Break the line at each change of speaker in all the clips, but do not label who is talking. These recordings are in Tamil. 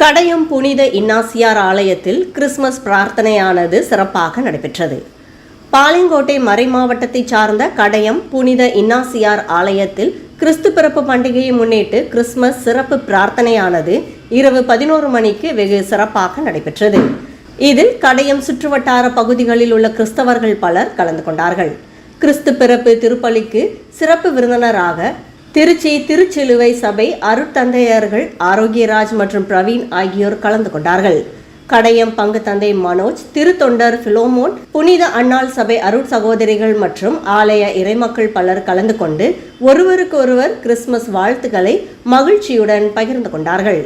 கடையம் புனித இன்னாசியார் ஆலயத்தில் கிறிஸ்மஸ் பிரார்த்தனையானது சிறப்பாக நடைபெற்றது. பாளையங்கோட்டை மறை மாவட்டத்தை சார்ந்த கடையம் புனித இன்னாசியார் ஆலயத்தில் கிறிஸ்து பிறப்பு பண்டிகையை முன்னிட்டு கிறிஸ்மஸ் சிறப்பு பிரார்த்தனையானது இரவு பதினோரு மணிக்கு வெகு சிறப்பாக நடைபெற்றது. இதில் கடையம் சுற்றுவட்டார பகுதிகளில் உள்ள கிறிஸ்தவர்கள் பலர் கலந்து கொண்டார்கள். கிறிஸ்து பிறப்பு திருப்பலிக்கு சிறப்பு விருந்தினராக திருச்சி திருச்சிலுவை சபை அருட்தந்தையர்கள் ஆரோக்கியராஜ் மற்றும் பிரவீன் ஆகியோர் கலந்து கொண்டார்கள். கடையம் பங்கு தந்தை மனோஜ் திருத்தொண்டர் பிலோமோன் புனித அன்னாள் சபை அருட் சகோதரிகள் மற்றும் ஆலய இறைமக்கள் பலர் கலந்து கொண்டு ஒருவருக்கொருவர் கிறிஸ்துமஸ் வாழ்த்துக்களை மகிழ்ச்சியுடன் பகிர்ந்து கொண்டார்கள்.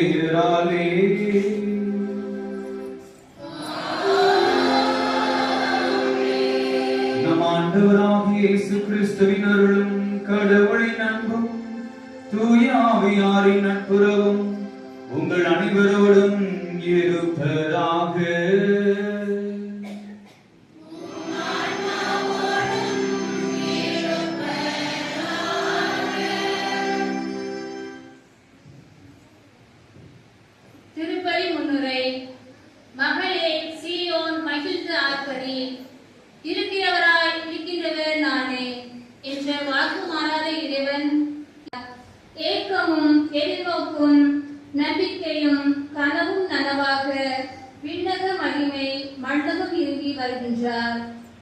பெயராலே நம் ஆண்டவராகிய இயேசு கிறிஸ்துவின் அருளும் கடவுளின் அன்பும் தூயாவியாரின் நட்புறவும் உங்கள் அனைவரோடும் இருப்பதாக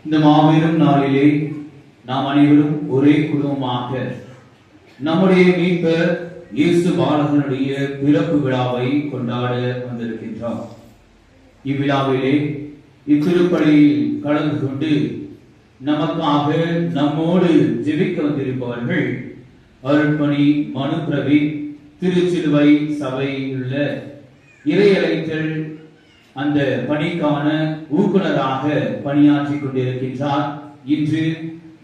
இந்த மாபெரும் நாளிலே நாம் அனைவரும் ஒரே குடும்பமாக நம்முடைய மீட்பர் இயேசு பாலகனுடைய பிறப்பு விழாவை கொண்டாட வந்திருக்கின்றோம். இவ்விழாவிலே இத்திருப்பலியில் கலந்து கொண்டு நமக்காக நம்மோடு ஜெபிக்க வந்திருப்பவர்கள் அருட்பணி மனு பிரவி திருச்சிலுவை சபையில் உள்ள இறையலைத்தல் அந்த பணிக்கான ஊக்குனராக பணியாற்றி கொண்டிருக்கின்றார். இன்று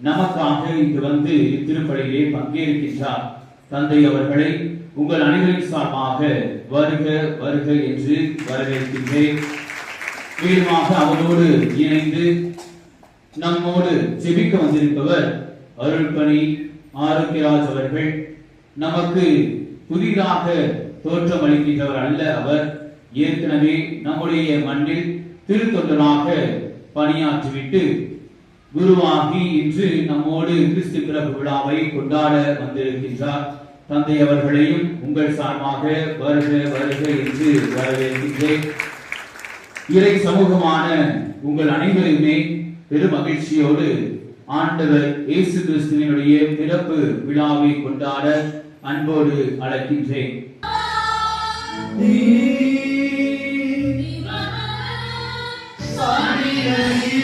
நமக்காக இங்கு வந்து திருப்பலியிலே பங்கேற்கின்றார். தந்தை அவர்களை உங்கள் அனைவரின் சார்பாக வருக வருக என்று வரவேற்கின்றேன். மேலுமாக அவரோடு இணைந்து நம்மோடு ஜெபிக்க வந்திருப்பவர் அருள்பணி ஆரோக்கியராஜ் அவர்கள். நமக்கு புதிதாக தோற்றமளிக்கின்றவர் அல்ல அவர். ஏற்கனவே நம்முடைய மண்ணில் திருத்தொண்டனாக பணியாற்றிவிட்டு குருவாகி இன்று நம்மோடு கிறிஸ்து பிறப்பு விழாவை கொண்டாட வந்திருக்கின்றார். தந்தை அவர்களையும் உங்கள் சார்பாக வருக வருக என்று வரவேற்கின்றேன். இறை சமூகமான உங்கள் அனைவருமே பெரும் மகிழ்ச்சியோடு ஆண்டவர் இயேசு கிறிஸ்துவனுடைய பிறப்பு விழாவை கொண்டாட அன்போடு அழைக்கின்றேன்.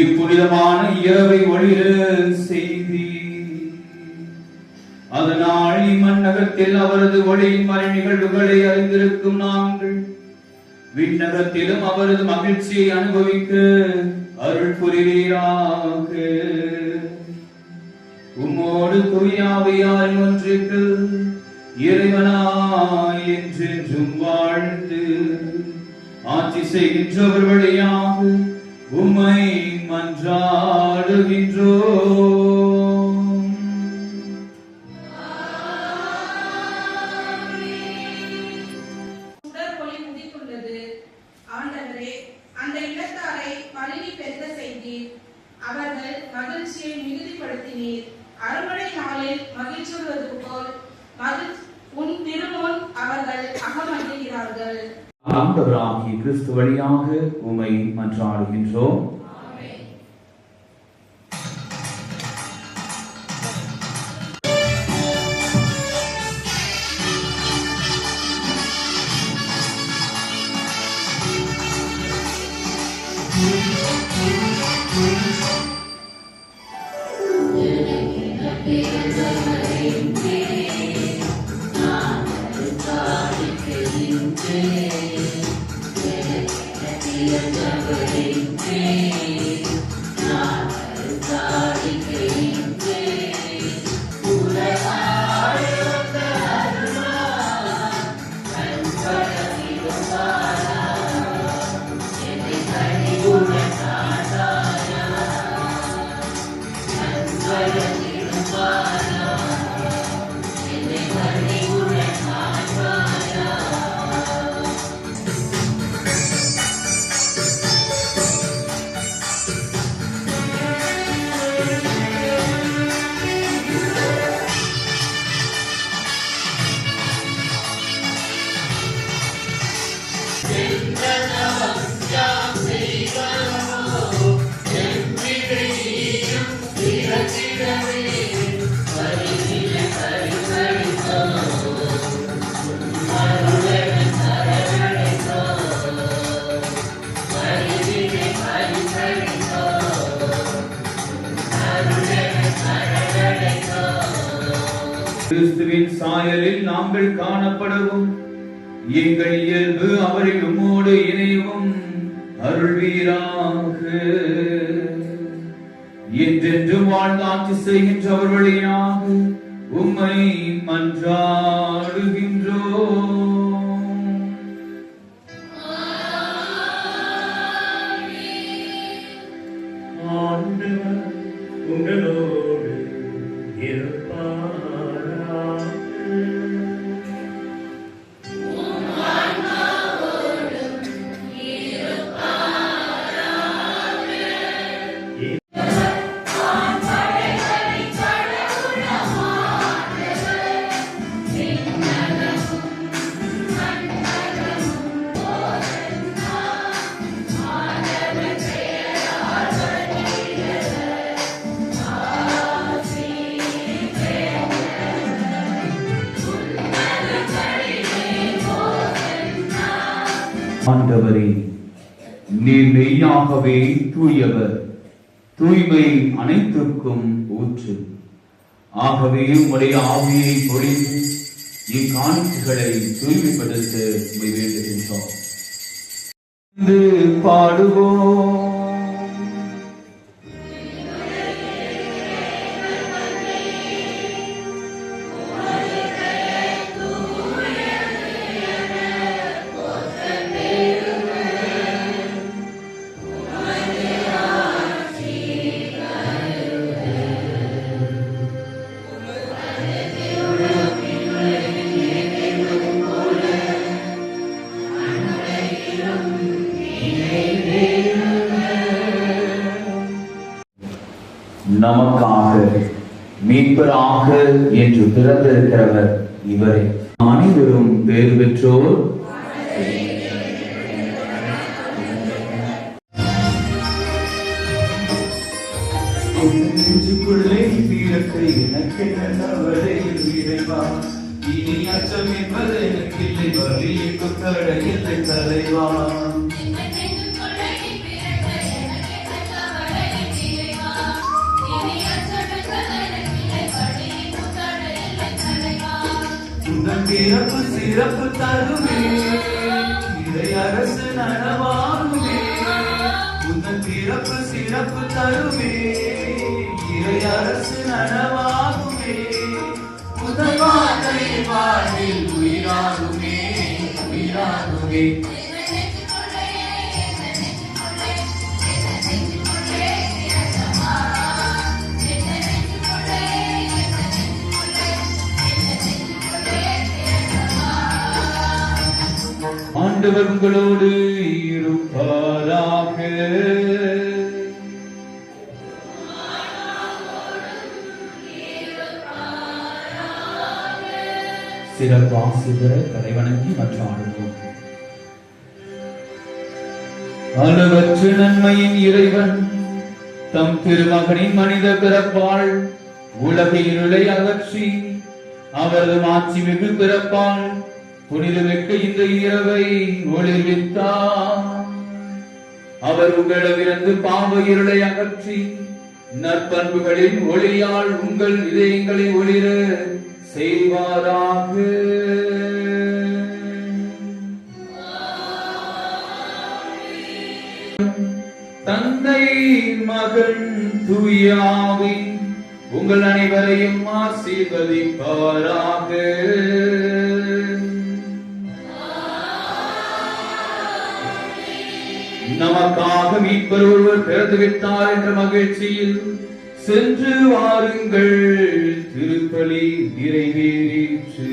இப்புனிதமான இரவை ஒளிர செய்தி அதனால் இம்மன்னகத்தில் அவரது ஒளியின் மறை நிகழ்வுகளை அறிந்திருக்கும் நாங்கள். விண்ணகத்திலும் அவரது மகிழ்ச்சியை அனுபவிக்க அருள் புரிவீராக. உம்மோடு தூயாவையாரின் ஒன்றுக்கு இறைவனாய் என்றென்றும் வாழ்ந்து ஆட்சி செய்கின்றவர் வழியாக உம்மை மன்றாடுகின்றோம்
சுடர் ஒளி ஆண்டவரே அந்த இல்லத்தாரை பழனி பெருக செய்தீர் அவர்கள் மகிழ்ச்சியை மிகுதிப்படுத்தினீர் அறுவடை நாளில் மகிழ்ச்சியுள்ளது போல் மகிழ்ச்சி உன் திருமுன் அவர்கள் அகமகிழ்கிறார்கள்
ஆண்டவராகிய கிறிஸ்து வழியாக உம்மை மன்றாடுகின்றோம். see. கிறிஸ்துவின் சாயலில் நாங்கள் காணப்படவும். எங்கள் இயல்பு அவரில் உம்மோடு இணையவும் அருள்வீராக. என்றென்றும் வாழ்ந்தாட்சி செய்கின்றவர் வழியாக உம்மை மன்றாடுகின்றோம்.
ஆண்டவரே
நீர் மெய்யாகவே தூயவர். தூய்மை அனைத்துக்கும் ஊற்று. ஆகவே உடைய ஆவியை பொழிந்து இக்காணிக்கைகளை தூய்மைப்படுத்த வேண்டுகின்றோம். பாடுவோம். மீட்பராக என்று பிறந்திருக்கிறவர் இவரே. அனைவரும் பேறு பெற்றோர். நெஞ்சுக்குள்ளே பிறக்க எனக்கு நல்லவரே இறைவா. இனி அச்சம் என்பது எனக்கு இல்லை வழியை குத்தட தலைவா. பிறப்பு சிறப்பு தருவே இறை அரசு நனவாகுவே உந்தன் பிறப்பு சிறப்பு தருவே இறை அரசு நனவாகுமே முதல் வார்த்தை வாழ்வில் உயிராகுமே. உயிராகுமே. ஆண்டவர் உங்களோடு இருப்பாராக. சிறப்பு ஆசிரியரை தலைவணங்கி மற்றும் ஆடுவோம் அளவற்ற நன்மையின் இறைவன் தம் திருமகனின் மனித பிறப்பால் உலக இருளை அகற்றி அவரது மாட்சி மிகு பிறப்பால் புனிதமிக்க இந்த இரவை ஒளிர்வித்தார் அவர் உங்களிடமிருந்து பாவ இருளை அகற்றி நற்பண்புகளின் ஒளியால் உங்கள் இதயங்களை ஒளிர செய்வாராக. தந்தை மகன் துயாவி உங்கள் அனைவரையும் ஆசீர்வதிப்பாராக. நமக்காக மீட்பர் ஒருவர் பிறந்து விட்டார் என்ற மகிழ்ச்சியில் சென்று வாருங்கள். திருப்பலி நிறைவேறிற்று.